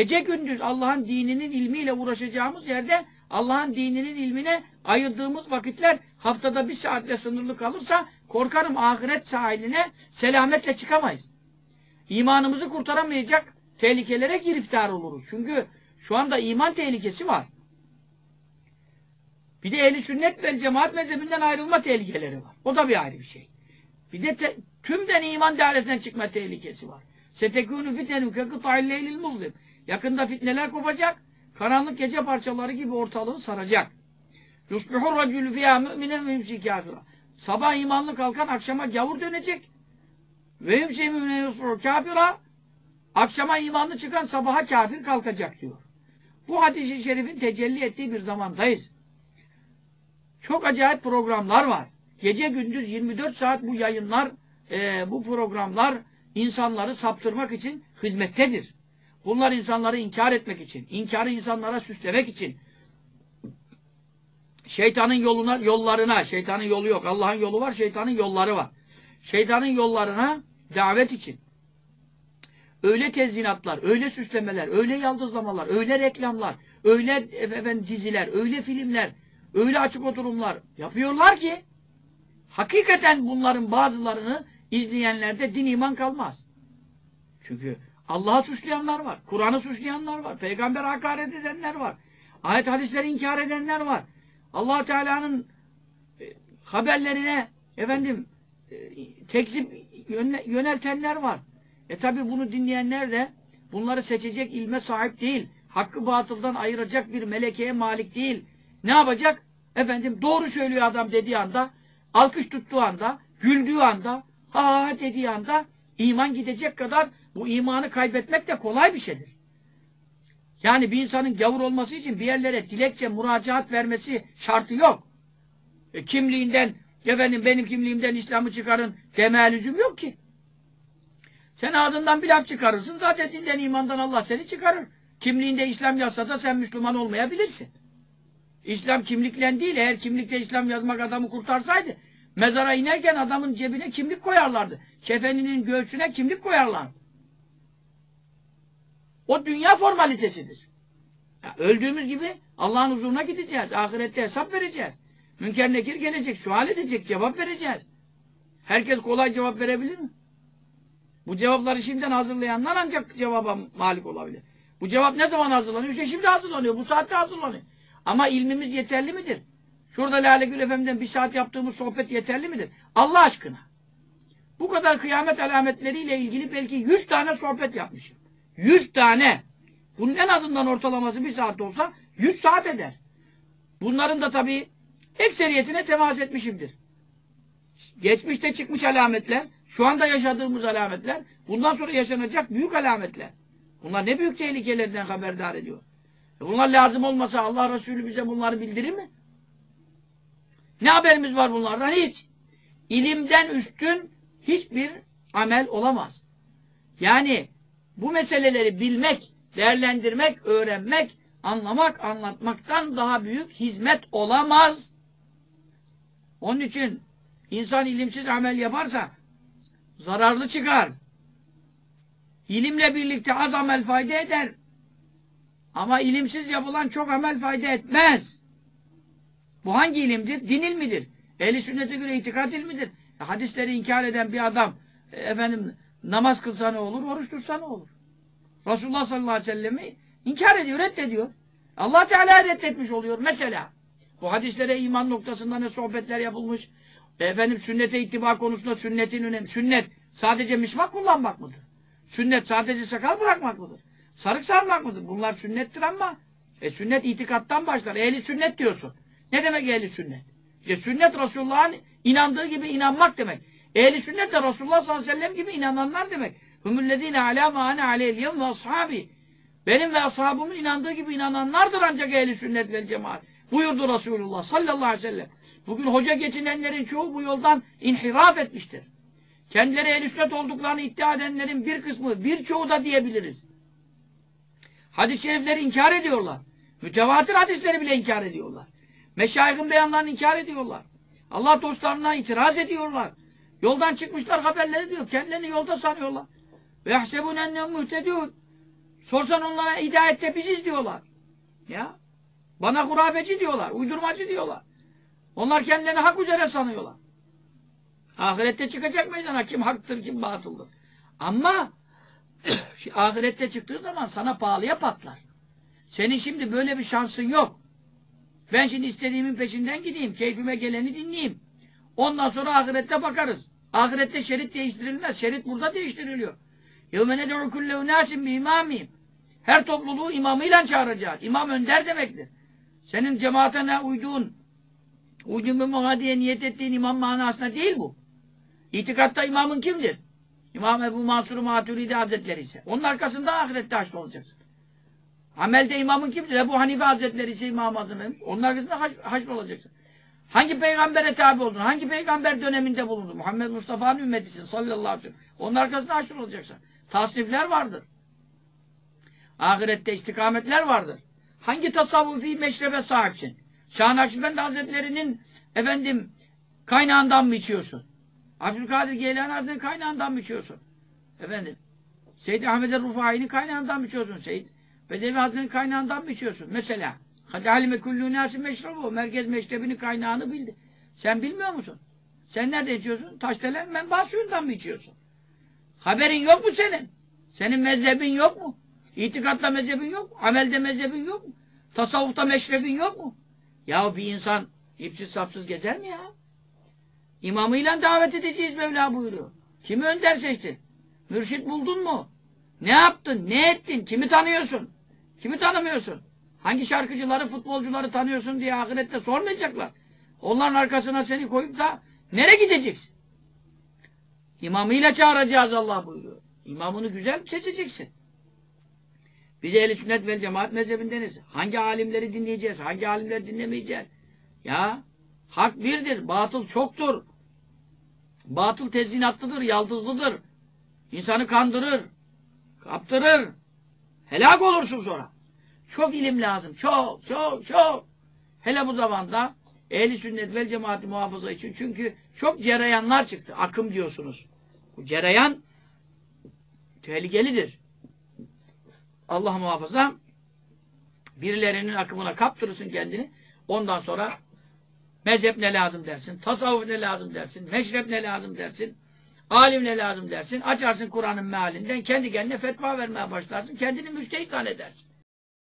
Gece gündüz Allah'ın dininin ilmiyle uğraşacağımız yerde Allah'ın dininin ilmine ayırdığımız vakitler haftada bir saatle sınırlı kalırsa korkarım ahiret sahiline selametle çıkamayız. İmanımızı kurtaramayacak tehlikelere giriftar oluruz. Çünkü şu anda iman tehlikesi var. Bir de ehli sünnet vel cemaat mezhebinden ayrılma tehlikeleri var. O da bir ayrı bir şey. Bir de tümden iman dairesinden çıkma tehlikesi var. Setekûnü fitenü kekıta'il leylil muzlim. Yakında fitneler kopacak. Karanlık gece parçaları gibi ortalığı saracak. Yusbihur racülü fiyâ müminen ve kafira. Sabah imanlı kalkan akşama gavur dönecek. Ve yumsi müminen yusbihur kafira. Akşama imanlı çıkan sabaha kafir kalkacak diyor. Bu hadis-i şerifin tecelli ettiği bir zamandayız. Çok acayip programlar var. Gece gündüz 24 saat bu yayınlar, e, bu programlar insanları saptırmak için hizmettedir. Bunlar insanları inkar etmek için, inkarı insanlara süslemek için, şeytanın yoluna, yollarına, şeytanın yolu yok, Allah'ın yolu var, şeytanın yolları var. Şeytanın yollarına davet için. Öyle tezyinatlar, öyle süslemeler, öyle yaldızlamalar, öyle reklamlar, öyle efendim, diziler, öyle filmler, öyle açık oturumlar yapıyorlar ki hakikaten bunların bazılarını izleyenlerde din iman kalmaz. Çünkü Allah'ı suçlayanlar var, Kur'an'ı suçlayanlar var, peygamber hakaret edenler var, ayet hadisleri inkar edenler var. allah Teala'nın e, haberlerine efendim e, tekzip yöneltenler var. E tabi bunu dinleyenler de bunları seçecek ilme sahip değil. Hakkı batıldan ayıracak bir melekeye malik değil. Ne yapacak? Efendim doğru söylüyor adam dediği anda, alkış tuttuğu anda, güldüğü anda, ha dediği anda iman gidecek kadar bu imanı kaybetmek de kolay bir şeydir. Yani bir insanın gavur olması için bir yerlere dilekçe, müracaat vermesi şartı yok. E, kimliğinden, efendim benim kimliğimden İslam'ı çıkarın demeye lüzum yok ki. Sen ağzından bir laf çıkarırsın, zaten dinden imandan Allah seni çıkarır. Kimliğinde İslam yazsa da sen Müslüman olmayabilirsin. İslam kimliklen değil, eğer kimlikte İslam yazmak adamı kurtarsaydı, mezara inerken adamın cebine kimlik koyarlardı. Kefeninin göğsüne kimlik koyarlardı. O dünya formalitesidir. Ya öldüğümüz gibi Allah'ın huzuruna gideceğiz. Ahirette hesap vereceğiz. Münker nekir gelecek, sual edecek, cevap vereceğiz. Herkes kolay cevap verebilir mi? Bu cevapları şimdiden hazırlayanlar ancak cevaba malik olabilir. Bu cevap ne zaman hazırlanıyor? İşte şimdi hazırlanıyor. Bu saatte hazırlanıyor. Ama ilmimiz yeterli midir? Şurada Lale Gül Efendi'den bir saat yaptığımız sohbet yeterli midir? Allah aşkına. Bu kadar kıyamet alametleriyle ilgili belki yüz tane sohbet yapmışım. Yüz tane. Bunun en azından ortalaması bir saat olsa yüz saat eder. Bunların da tabii ekseriyetine temas etmişimdir. Geçmişte çıkmış alametler, şu anda yaşadığımız alametler, bundan sonra yaşanacak büyük alametler. Bunlar ne büyük tehlikelerden haberdar ediyor. E bunlar lazım olmasa Allah Resulü bize bunları bildirir mi? Ne haberimiz var bunlardan? Hiç. İlimden üstün hiçbir amel olamaz. Yani bu meseleleri bilmek, değerlendirmek, öğrenmek, anlamak, anlatmaktan daha büyük hizmet olamaz. Onun için insan ilimsiz amel yaparsa zararlı çıkar. İlimle birlikte az amel fayda eder. Ama ilimsiz yapılan çok amel fayda etmez. Bu hangi ilimdir? Din ilmidir. Ehli sünnete göre itikat ilmidir. E, hadisleri inkar eden bir adam e, efendim namaz kılsa ne olur, oruç tutsa ne olur? Resulullah sallallahu aleyhi ve sellem'i inkar ediyor, reddediyor. Allah Teala reddetmiş oluyor. Mesela bu hadislere iman noktasında ne sohbetler yapılmış. E, efendim sünnete ittiba konusunda sünnetin önemi. Sünnet sadece misvak kullanmak mıdır? Sünnet sadece sakal bırakmak mıdır? Sarık sarmak mıdır? Bunlar sünnettir ama e, sünnet itikattan başlar. Ehli sünnet diyorsun. Ne demek ehli sünnet? İşte sünnet Resulullah'ın inandığı gibi inanmak demek. Ehli sünnet de Resulullah sallallahu aleyhi ve sellem gibi inananlar demek. Hümüllezine alâ mâ ane aleyhiyem ve ashabi. Benim ve ashabımın inandığı gibi inananlardır ancak ehli sünnet vel cemaat. Buyurdu Resulullah sallallahu aleyhi ve sellem. Bugün hoca geçinenlerin çoğu bu yoldan inhiraf etmiştir. Kendileri el sünnet olduklarını iddia edenlerin bir kısmı, birçoğu da diyebiliriz. Hadis-i şerifleri inkar ediyorlar. Mütevatir hadisleri bile inkar ediyorlar. Meşayihin beyanlarını inkar ediyorlar. Allah dostlarına itiraz ediyorlar. Yoldan çıkmışlar haberleri diyor. Kendilerini yolda sanıyorlar. Ve yahsebun ennehum muhtedun. Sorsan onlara hidayette biziz diyorlar. Ya. Bana hurafeci diyorlar, uydurmacı diyorlar. Onlar kendilerini hak üzere sanıyorlar. Ahirette çıkacak meydana kim haktır kim batıldır. Ama ahirette çıktığı zaman sana pahalıya patlar. Senin şimdi böyle bir şansın yok. Ben şimdi istediğimin peşinden gideyim, keyfime geleni dinleyeyim. Ondan sonra ahirette bakarız. Ahirette şerit değiştirilmez. Şerit burada değiştiriliyor. يَوْمَ نَدْعُ كُلَّ اُنَاسٍ بِاِمَامِهِمْ Her topluluğu imamıyla çağıracağız. İmam önder demektir. Senin cemaatine uyduğun, uyduğun bir muhadiye niyet ettiğin imam manasına değil bu. İtikatta imamın kimdir? İmam Ebu Mansur Maturidi Hazretleri ise. Onun arkasında ahirette haşr olacaksın. Amelde imamın kimdir? Ebu Hanife Hazretleri ise İmam Azam. Onun arkasında haş, haşr olacaksın. Hangi peygambere tabi oldun? Hangi peygamber döneminde bulundun? Muhammed Mustafa'nın ümmetisin sallallahu aleyhi ve sellem. Onun arkasında haşr olacaksın. Tasnifler vardır. Ahirette istikametler vardır. Hangi tasavvufi meşrebe sahipsin? Şah Nakşibendi Hazretleri'nin efendim kaynağından mı içiyorsun? Abdülkadir Geylani Hazretleri'nin kaynağından mı içiyorsun? Efendim Seyyid Ahmed Rufai'nin kaynağından mı içiyorsun? Seyyid Bedevi Hazretleri'nin kaynağından mı içiyorsun? Mesela halime kullû nâsi meşrabu. Merkez meşrebinin kaynağını bildi. Sen bilmiyor musun? Sen nerede içiyorsun? Taşdelen menba suyundan mı içiyorsun? Haberin yok mu senin? Senin mezhebin yok mu? İtikatta mezhebin yok mu? Amelde mezhebin yok mu? Tasavvufta meşrebin yok mu? Ya bir insan ipsiz sapsız gezer mi ya? İmamıyla davet edeceğiz Mevla buyuruyor. Kimi önder seçtin? Mürşit buldun mu? Ne yaptın? Ne ettin? Kimi tanıyorsun? Kimi tanımıyorsun? Hangi şarkıcıları, futbolcuları tanıyorsun diye ahirette sormayacaklar. Onların arkasına seni koyup da nereye gideceksin? İmamıyla çağıracağız Allah buyuruyor. İmamını güzel seçeceksin. Biz ehl sünnet vel cemaat mezhebindeniz. Hangi alimleri dinleyeceğiz? Hangi alimleri dinlemeyeceğiz? Ya hak birdir, batıl çoktur. Batıl tezinatlıdır, yaldızlıdır. İnsanı kandırır, kaptırır. Helak olursun sonra. Çok ilim lazım. Çok, çok, çok. Hele bu zamanda ehli sünnet vel cemaati muhafaza için. Çünkü çok cereyanlar çıktı. Akım diyorsunuz. Bu cereyan tehlikelidir. Allah muhafaza birilerinin akımına kaptırırsın kendini. Ondan sonra mezhep ne lazım dersin, tasavvuf ne lazım dersin, meşrep ne lazım dersin, alim ne lazım dersin. Açarsın Kur'an'ın mealinden kendi kendine fetva vermeye başlarsın. Kendini müştehit zannedersin.